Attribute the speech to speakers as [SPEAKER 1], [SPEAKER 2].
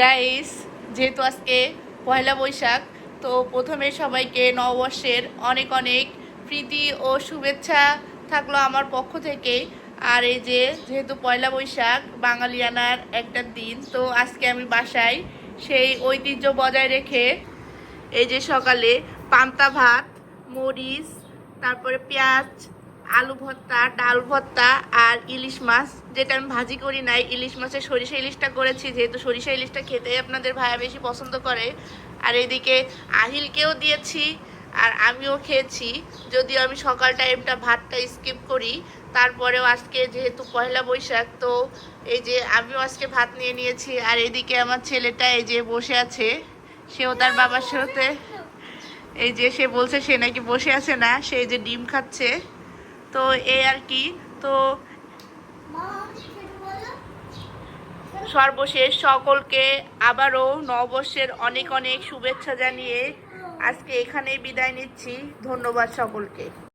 [SPEAKER 1] Guys যেহেতু আজকে পয়লা বৈশাখ, তো প্রথমে সবাইকে নববর্ষের অনেক অনেক প্রীতি ও শুভেচ্ছা থাকল আমার পক্ষ থেকে। আর এই যে, যেহেতু পয়লা বৈশাখ, বাঙালিয়ানার একটা দিন, তো আজকে আমি বাসায় সেই ঐতিহ্য বজায় রেখে এই যে সকালে পান্তা ভাত, মরিচ, তারপরে পেঁয়াজ আলু ভর্তা, ডাল ভর্তা আর ইলিশ মাছ, যেটা আমি ভাজি করি নাই। ইলিশ মাছের সরিষা ইলিশটা করেছি, যেহেতু সরিষা ইলিশটা খেতে আপনাদের ভাইয়া বেশি পছন্দ করে। আর এদিকে আহিলকেও দিয়েছি আর আমিও খেয়েছি। যদিও আমি সকাল টাইমটা ভাতটা স্কিপ করি, তারপরেও আজকে যেহেতু পয়লা বৈশাখ, তো এই যে আমিও আজকে ভাত নিয়ে নিয়েছি। আর এদিকে আমার ছেলেটা এই যে বসে আছে, সেও তার বাবার সাথে। এই যে সে বলছে সে নাকি বসে আছে না, সে যে ডিম খাচ্ছে। তো এই আর কি, তো সর্বশেষ সকলকে আবারও নববর্ষের অনেক অনেক শুভেচ্ছা জানিয়ে আজকে এখানেই বিদায় নিচ্ছি। ধন্যবাদ সকলকে।